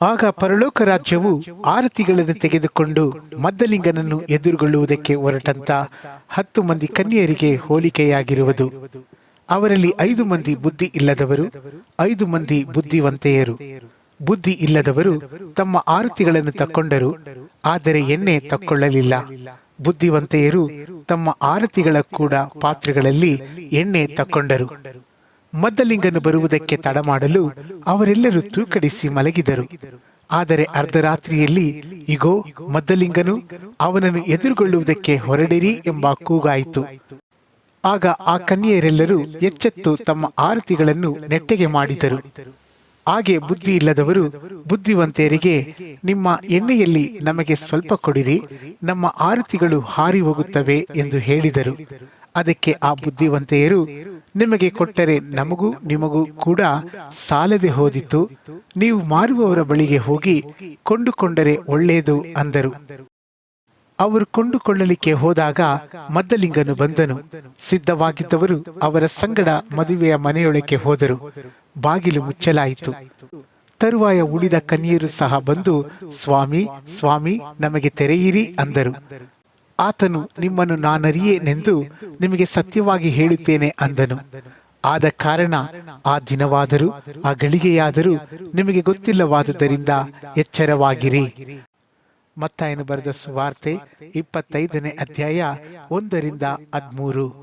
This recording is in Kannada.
ಆಗ ಪರಲೋಕ ರಾಜ್ಯವು ಆರತಿಗಳನ್ನು ತೆಗೆದುಕೊಂಡು ಮದ್ದಲಿಂಗನನ್ನು ಎದುರುಗೊಳ್ಳುವುದಕ್ಕೆ ಹೊರಟಂತ ಹತ್ತು ಮಂದಿ ಕನ್ಯೆಯರಿಗೆ ಹೋಲಿಕೆಯಾಗಿರುವುದು. ಅವರಲ್ಲಿ ಐದು ಮಂದಿ ಬುದ್ಧಿ ಇಲ್ಲದವರು, ಐದು ಮಂದಿ ಬುದ್ಧಿವಂತೆಯರು. ಬುದ್ಧಿ ಇಲ್ಲದವರು ತಮ್ಮ ಆರತಿಗಳನ್ನು ತಕ್ಕೊಂಡರು, ಆದರೆ ಎಣ್ಣೆ ತಕ್ಕೊಳ್ಳಲಿಲ್ಲ. ಬುದ್ಧಿವಂತೆಯರು ತಮ್ಮ ಆರತಿಗಳ ಕೂಡ ಪಾತ್ರೆಗಳಲ್ಲಿ ಎಣ್ಣೆ ತಕ್ಕೊಂಡರು. ಮದ್ದಲಿಂಗನು ಬರುವುದಕ್ಕೆ ತಡ ಮಾಡಲು ಅವರೆಲ್ಲರೂ ತೂಕಡಿಸಿ ಮಲಗಿದರು. ಆದರೆ ಅರ್ಧರಾತ್ರಿಯಲ್ಲಿ, ಇಗೋ ಮದ್ದಲಿಂಗನು ಅವನನ್ನು ಎದುರುಗೊಳ್ಳುವುದಕ್ಕೆ ಹೊರಡಿರಿ ಎಂಬ ಕೂಗಾಯಿತು. ಆಗ ಆ ಕನ್ಯೆಯರೆಲ್ಲರೂ ಎಚ್ಚೆತ್ತು ತಮ್ಮ ಆರತಿಗಳನ್ನು ನೆಟ್ಟಗೆ ಮಾಡಿದರು. ಹಾಗೆ ಬುದ್ಧಿ ಇಲ್ಲದವರು ಬುದ್ಧಿವಂತೆಯರಿಗೆ ನಿಮ್ಮ ಎಣ್ಣೆಯಲ್ಲಿ ನಮಗೆ ಸ್ವಲ್ಪ ಕೊಡಿರಿ, ನಮ್ಮ ಆರತಿಗಳು ಹಾರಿ ಹೋಗುತ್ತವೆ ಎಂದು ಹೇಳಿದರು. ಅದಕ್ಕೆ ಆ ಬುದ್ಧಿವಂತೆಯರು ನಿಮಗೆ ಕೊಟ್ಟರೆ ನಮಗೂ ನಿಮಗೂ ಕೂಡ ಸಾಲದೆ ಹೋದಿತು. ನೀವು ಮಾರುವವರ ಬಳಿಗೆ ಹೋಗಿ ಕೊಂಡುಕೊಂಡರೆ ಒಳ್ಳೆಯದು ಅಂದರು. ಅವರು ಕೊಂಡುಕೊಳ್ಳಲಿಕ್ಕೆ ಹೋದಾಗ ಮದ್ದಲಿಂಗನು ಬಂದನು. ಸಿದ್ಧವಾಗಿದ್ದವರು ಅವರ ಸಂಗಡ ಮದುವೆಯ ಮನೆಯೊಳಕ್ಕೆ ಹೋದರು. ಬಾಗಿಲು ಮುಚ್ಚಲಾಯಿತು. ತರುವಾಯ ಉಳಿದ ಕನ್ಯರು ಸಹ ಬಂದು, ಸ್ವಾಮಿ ಸ್ವಾಮಿ, ನಮಗೆ ತೆರೆಯಿರಿ ಅಂದರು. ಆತನು ನಿಮ್ಮನ್ನು ನಾನರಿಯೇನೆಂದು ನಿಮಗೆ ಸತ್ಯವಾಗಿ ಹೇಳುತ್ತೇನೆ ಅಂದನು. ಆದ ಕಾರಣ ಆ ದಿನವಾದರೂ, ಆ ಗಳಿಗೆಯಾದರೂ ನಿಮಗೆ ಗೊತ್ತಿಲ್ಲವಾದುದರಿಂದ ಎಚ್ಚರವಾಗಿರಿ. ಮತ್ತಾಯನು ಬರೆದ ಸುವಾರ್ತೆ ಇಪ್ಪತ್ತೈದನೇ ಅಧ್ಯಾಯ ಒಂದರಿಂದ ಹದ್ಮೂರು.